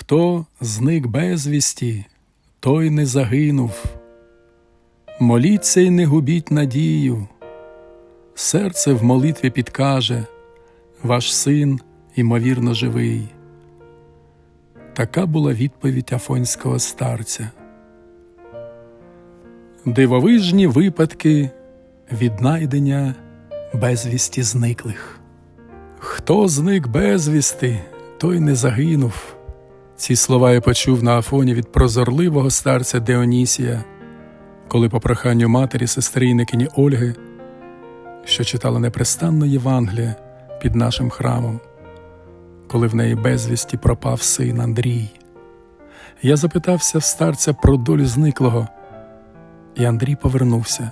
Хто зник безвісті, той не загинув. Моліться й не губіть надію. Серце в молитві підкаже, ваш син імовірно живий. Така була відповідь афонського старця. Дивовижні випадки віднайдення безвісті зниклих. Хто зник безвісти, той не загинув. Ці слова я почув на Афоні від прозорливого старця Деонісія, коли по проханню матері сестрійникині Ольги, що читала непрестанно Євангелія під нашим храмом, коли в неї безвісті пропав син Андрій. Я запитався в старця про долю зниклого, і Андрій повернувся.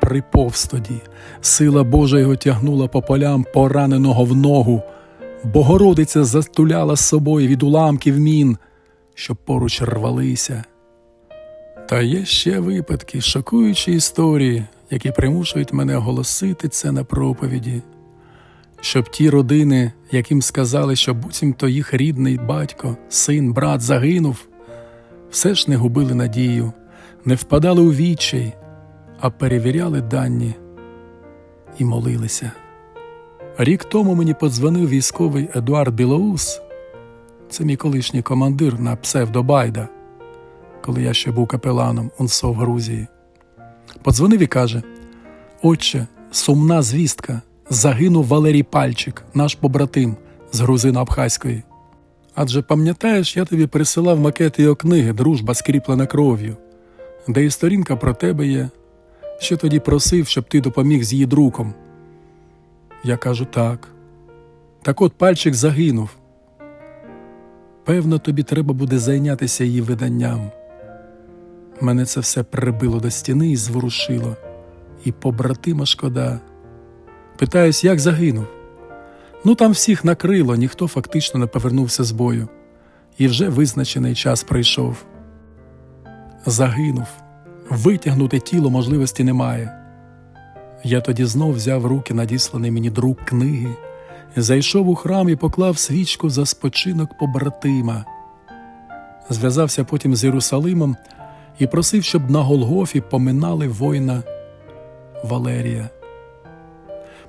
Приповз тоді, сила Божа його тягнула по полям пораненого в ногу. Богородиця затуляла з собою від уламків мін, що поруч рвалися. Та є ще випадки, шокуючі історії, які примушують мене оголосити це на проповіді, щоб ті родини, яким сказали, що буцімто їх рідний батько, син, брат загинув, все ж не губили надію, не впадали у відчай, а перевіряли дані і молилися. Рік тому мені подзвонив військовий Едуард Білоус, це мій колишній командир на псевдобайда, коли я ще був капеланом УНСО в Грузії. Подзвонив і каже: Отче, сумна звістка, загинув Валерій Пальчик, наш побратим з грузино-абхазької. Адже пам'ятаєш, я тобі присилав макет його книги Дружба скріплена кров'ю, де і сторінка про тебе є. Ще тоді просив, щоб ти допоміг з її друком. Я кажу так. Так от пальчик загинув. Певно, тобі треба буде зайнятися її виданням. Мене це все прибило до стіни і зворушило, і побратима шкода. Питаюсь, як загинув? Ну там всіх накрило, ніхто фактично не повернувся з бою, і вже визначений час прийшов. Загинув, витягнути тіло можливості немає. Я тоді знов взяв руки надісланий мені друк книги, зайшов у храм і поклав свічку за спочинок побратима. Зв'язався потім з Єрусалимом і просив, щоб на Голгофі поминали воїна Валерія.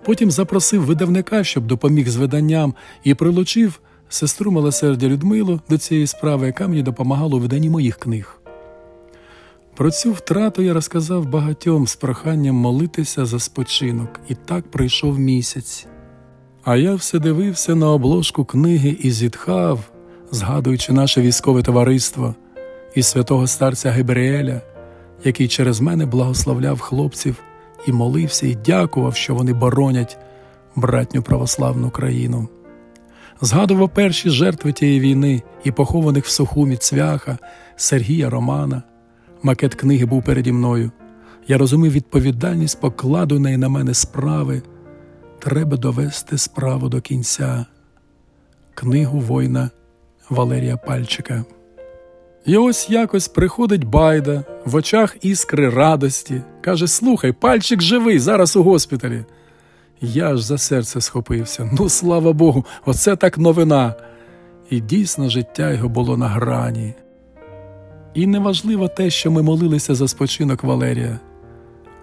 Потім запросив видавника, щоб допоміг з виданням, і прилучив сестру милосердя Людмилу до цієї справи, яка мені допомагала у виданні моїх книг. Про цю втрату я розказав багатьом з проханням молитися за спочинок, і так пройшов місяць. А я все дивився на обложку книги і зітхав, згадуючи наше військове товариство і святого старця Гебріеля, який через мене благословляв хлопців і молився і дякував, що вони боронять братню православну країну. Згадував перші жертви тієї війни і похованих в Сухумі Цвяха, Сергія Романа. Макет книги був переді мною. Я розумів відповідальність покладеної на мене справи. Треба довести справу до кінця. Книгу воїна Валерія Пальчика. І ось якось приходить байда в очах іскри радості. Каже: Слухай, пальчик живий, зараз у госпіталі. Я ж за серце схопився. Ну, слава Богу, оце так новина. І дійсно життя його було на грані. І неважливо те, що ми молилися за спочинок Валерія,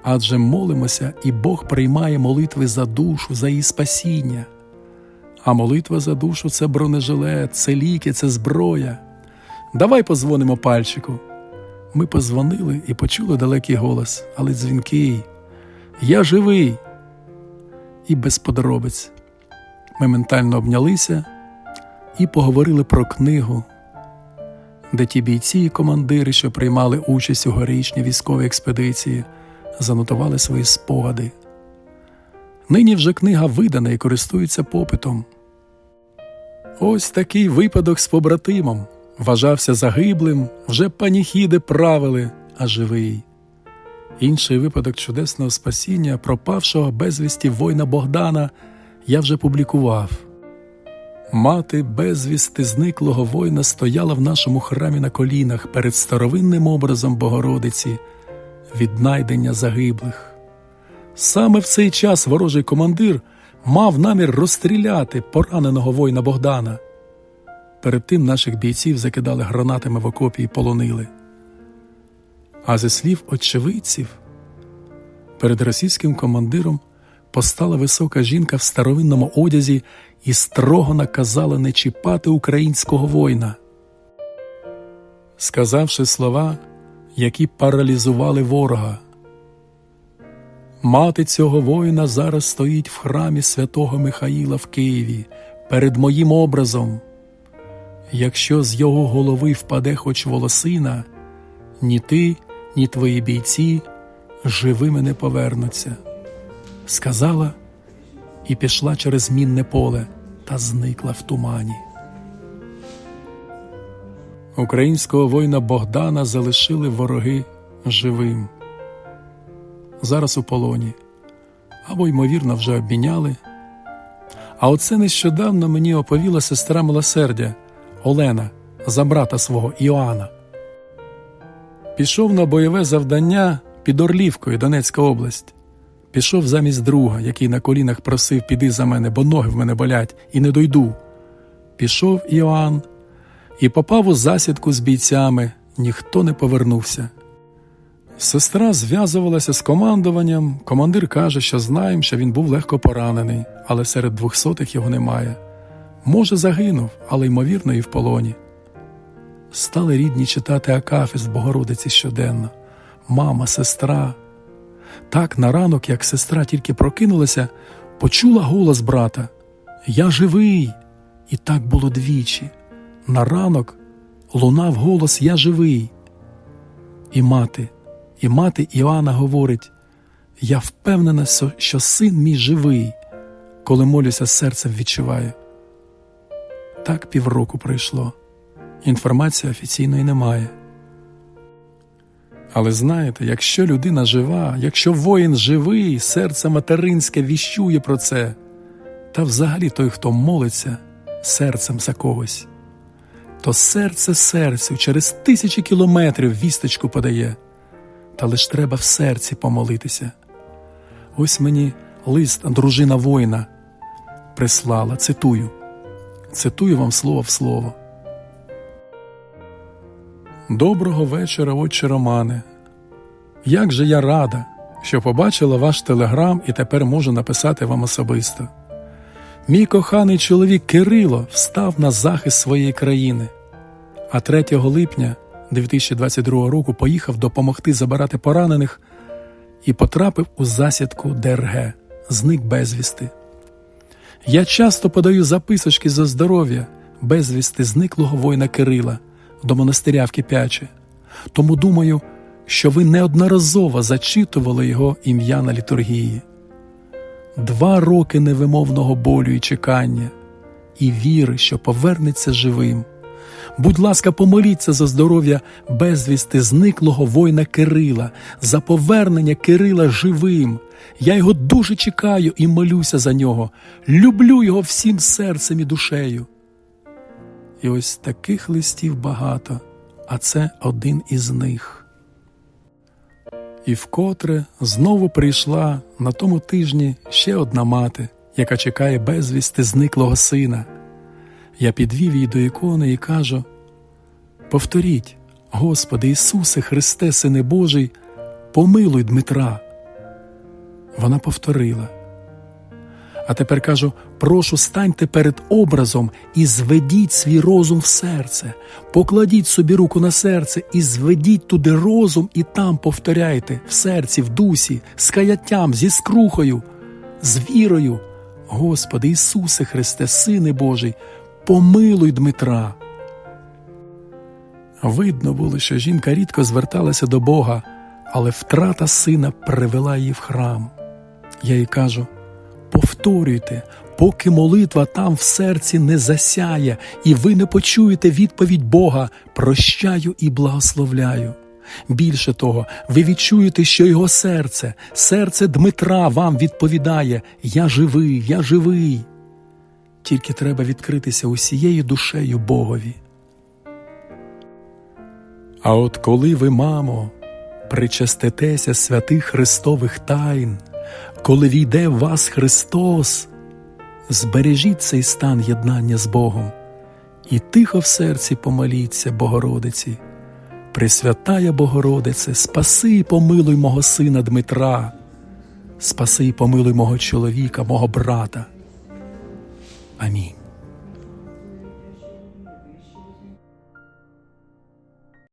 адже молимося, і Бог приймає молитви за душу, за її спасіння. А молитва за душу це бронежилет, це ліки, це зброя. Давай позвонимо пальчику. Ми позвонили і почули далекий голос, але дзвінкий. Я живий. І без подробиць. Ми ментально обнялися і поговорили про книгу де ті бійці і командири, що приймали участь у горічній військовій експедиції, занотували свої спогади. Нині вже книга видана і користується попитом. Ось такий випадок з побратимом вважався загиблим, вже паніхіди правили, а живий. Інший випадок чудесного спасіння, пропавшого безвісті воїна Богдана, я вже публікував. Мати безвісти зниклого воїна стояла в нашому храмі на колінах перед старовинним образом Богородиці, віднайдення загиблих. Саме в цей час ворожий командир мав намір розстріляти пораненого воїна Богдана. перед тим наших бійців закидали гранатами в окопі і полонили. А зі слів очевидців, перед російським командиром постала висока жінка в старовинному одязі і строго наказала не чіпати українського воїна. Сказавши слова, які паралізували ворога. Мати цього воїна зараз стоїть в храмі святого Михаїла в Києві перед моїм образом. Якщо з його голови впаде хоч волосина, ні ти, ні твої бійці живими не повернуться. Сказала і пішла через мінне поле та зникла в тумані. Українського воїна Богдана залишили вороги живим. Зараз у полоні або, ймовірно, вже обміняли. А оце нещодавно мені оповіла сестра милосердя Олена за брата свого Іоанна. Пішов на бойове завдання під Орлівкою, Донецька область. Пішов замість друга, який на колінах просив піди за мене, бо ноги в мене болять, і не дойду. Пішов Іоанн і попав у засідку з бійцями, ніхто не повернувся. Сестра зв'язувалася з командуванням. Командир каже, що знаємо, що він був легко поранений, але серед двохсотих його немає. Може, загинув, але ймовірно, і в полоні. Стали рідні читати Акафіст Богородиці щоденно. Мама, сестра. Так на ранок, як сестра тільки прокинулася, почула голос брата Я живий. І так було двічі. На ранок лунав голос Я живий. І мати, і мати Іоанна говорить Я впевнена, що син мій живий, коли молюся серцем відчуваю. Так півроку пройшло. Інформації офіційної немає. Але знаєте, якщо людина жива, якщо воїн живий, серце материнське віщує про це, та взагалі той, хто молиться серцем за когось, то серце серцю через тисячі кілометрів вісточку подає, та лиш треба в серці помолитися. Ось мені лист дружина воїна прислала, цитую, цитую вам слово в слово. Доброго вечора, отче Романе. Як же я рада, що побачила ваш телеграм і тепер можу написати вам особисто. Мій коханий чоловік Кирило встав на захист своєї країни, а 3 липня 2022 року поїхав допомогти забирати поранених і потрапив у засідку ДРГ, зник безвісти. Я часто подаю записочки за здоров'я безвісти зниклого воїна Кирила до монастиря в Кипяче, тому думаю, що ви неодноразово зачитували його ім'я на літургії. Два роки невимовного болю і чекання, і віри, що повернеться живим. Будь ласка, помоліться за здоров'я безвісти зниклого воїна Кирила, за повернення Кирила живим. Я його дуже чекаю і молюся за нього. Люблю його всім серцем і душею. І ось таких листів багато, а це один із них. І вкотре знову прийшла на тому тижні ще одна мати, яка чекає безвісти зниклого сина. Я підвів її до ікони і кажу: Повторіть, Господи Ісусе Христе, Сине Божий, помилуй Дмитра. Вона повторила. А тепер кажу: прошу, станьте перед образом і зведіть свій розум в серце, покладіть собі руку на серце і зведіть туди розум, і там повторяйте в серці, в дусі, з каяттям, зі скрухою, з вірою. Господи Ісусе Христе, Сине Божий, помилуй Дмитра. Видно було, що жінка рідко зверталася до Бога, але втрата сина привела її в храм. Я їй кажу повторюйте, поки молитва там в серці не засяє, і ви не почуєте відповідь Бога, прощаю і благословляю. Більше того, ви відчуєте, що його серце, серце Дмитра вам відповідає Я живий, я живий. Тільки треба відкритися усією душею Богові. А от коли ви, мамо, причаститеся святих Христових тайн, коли війде в вас Христос, збережіть цей стан єднання з Богом і тихо в серці помоліться Богородиці. Пресвятая Богородице, спаси і помилуй мого сина Дмитра, спаси і помилуй мого чоловіка, мого брата. Амінь.